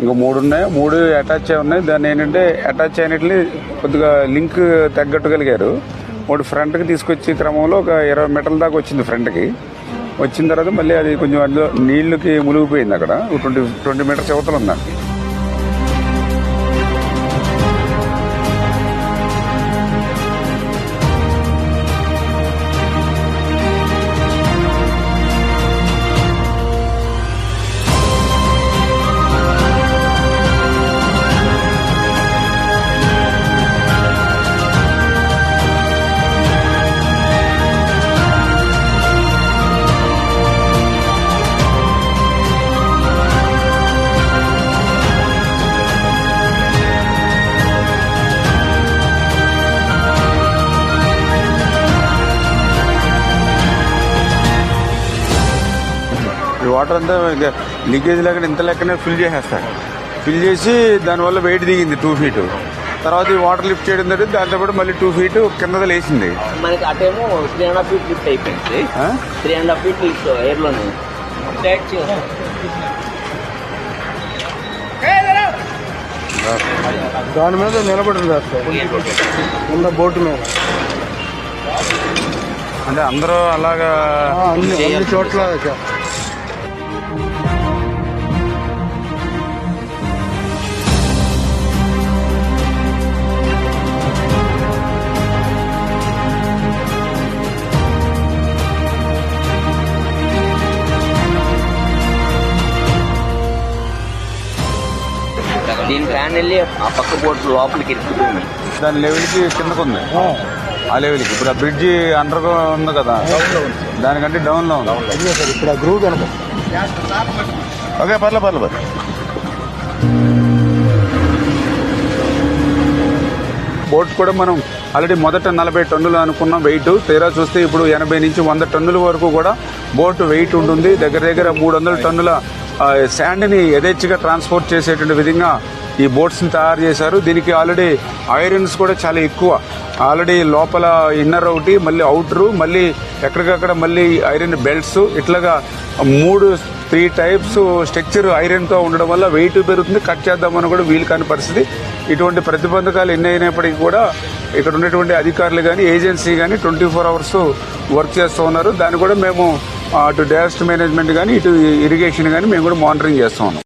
ఇంకా మూడు ఉన్నాయి. మూడు అటాచ్ అయి ఉన్నాయి. దాన్ని ఏంటంటే అటాచ్ అయినట్లు కొద్దిగా లింక్ తగ్గట్టుగలిగారు. ఒకటి ఫ్రంట్కి తీసుకొచ్చే క్రమంలో ఒక ఇరవై మీటర్ల దాకా వచ్చింది ఫ్రంట్కి వచ్చిన తర్వాత మళ్ళీ అది కొంచెం అందులో నీళ్ళకి మునిగిపోయింది అక్కడ. ట్వంటీ ట్వంటీ మీటర్స్ అవతల ఉందండి ఈ వాటర్ అంతా లీకేజ్ లేకుండా ఇంత లెక్కనే ఫిల్ చేసేస్తాడు ఫిల్ చేసి దానివల్ల వెయిట్ దిగింది టూ ఫీట్. తర్వాత ఈ వాటర్ లిఫ్ట్ చేయడం జరిగింది దాంతో పాటు మళ్ళీ టూ ఫీట్ కింద లేచింది. మనకి అటేమో three and half feet lift అయిపోయింది? Three and half feet lift ఎయిర్లోనే. దాని మీద నిలబడి ఉన్నారు సార్. ఉన్న బోటు మీద. అంటే అందరూ అలాగా అన్ని చోట్ల దీని ఫ్యాన్ వెళ్ళి ఆ పక్క బోట్ లోపలికి ఇరుక్కుపోయింది. దాని లెవెల్కి కిందకు ఉంది. ఆ. లెవెల్కి ఇప్పుడు ఆ బ్రిడ్జి అండర్ ఉంది కదా. దానికంటే డౌన్లో ఉంది. ఇప్పుడు ఆ గ్రూప్ కనుక ఓకే పర్లే పర్లే పర్లే. బోట్ కూడా మనం ఆల్రెడీ మొదట నలభై టన్నులు అనుకున్నాం వెయిట్ తీరా చూస్తే ఇప్పుడు ఎనభై నుంచి వంద టన్నుల వరకు కూడా బోట్ వెయిట్ ఉంటుంది. దగ్గర దగ్గర మూడు వందల టన్నుల శాండ్ని యథేచ్ఛగా ట్రాన్స్పోర్ట్ చేసేటువంటి విధంగా ఈ బోట్స్ని తయారు చేశారు. దీనికి ఆల్రెడీ ఐరన్స్ కూడా చాలా ఎక్కువ. ఆల్రెడీ లోపల ఇన్నర్ ఒకటి మళ్ళీ అవుటరు మళ్ళీ ఎక్కడికక్కడ మళ్ళీ ఐరన్ బెల్ట్స్. ఇట్లాగా మూడు త్రీ టైప్స్ స్ట్రక్చర్ ఐరన్తో ఉండడం వల్ల వెయిట్ పెరుగుతుంది. కట్ చేద్దామని కూడా వీలు కాని పరిస్థితి. ఇటువంటి ప్రతిబంధకాలు ఎన్ని అయినప్పటికీ కూడా ఇక్కడ ఉన్నటువంటి అధికారులు కానీ ఏజెన్సీ కానీ ట్వంటీ ఫోర్ అవర్స్ వర్క్ చేస్తూ ఉన్నారు. దాన్ని కూడా మేము అటు డైరెక్ట్ మేనేజ్మెంట్ కానీ ఇటు ఇరిగేషన్ కానీ మేము కూడా మానిటరింగ్ చేస్తాం